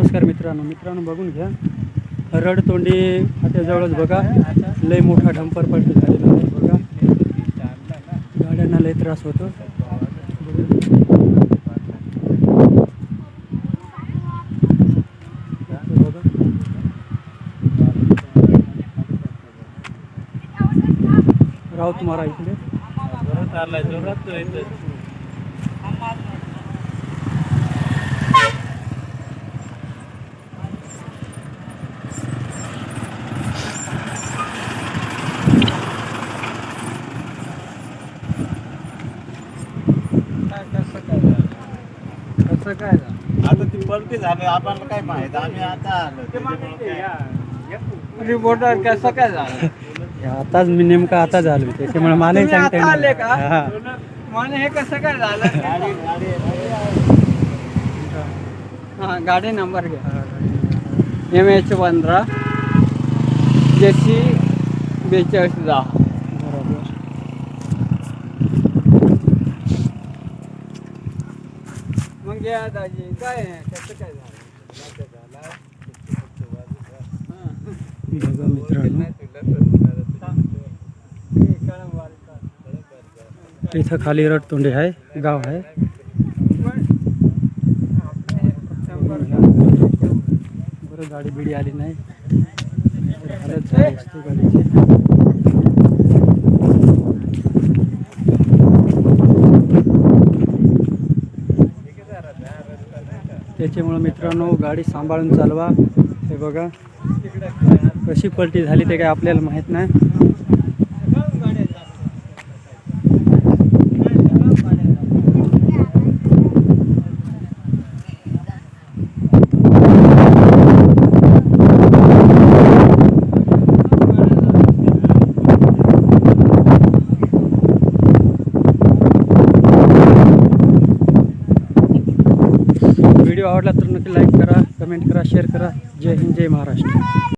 नमस्कार मित्रांनो. मित्रांनो बघून घ्या. रडतोंडी फाट्याजवळच बघा. लय मोठा डंपर पडतो झालेला आहे बघा. गाड्यांना लय त्रास होतो. राऊत मारा इकडे. कसं काय झालं? आता ती पलटी झाली आपल्याला काय माहीत? आम्ही आता आलो. रिपोर्टर कसं काय झालं? आताच मी नेमका आता झालो त्याच्यामुळे तुम्ही सांगता आता आले का? नाही. हा. हे कसं काय झालं? हा गाडी नंबर घ्या. एम एच पंधरा जेसी बेचाळीस दहा. मग दाजी। काय आहे? कसं काय झालं मित्रांनो हे? कळंबारी का? इथं खाली रडतोंडी आहे गाव आहे शंभर गाडी बिडी आली नाही. नाहीतर हालत झाली असती गाडीची. त्याच्यामुळं मित्रांनो गाडी सांभाळून चालवा. हे बघा कशी पलटी झाली ते काय आपल्याला माहीत नाही. व्हिडिओ आवडला तर नक्की लाईक करा कमेंट करा शेअर करा. जय हिंद जय महाराष्ट्र.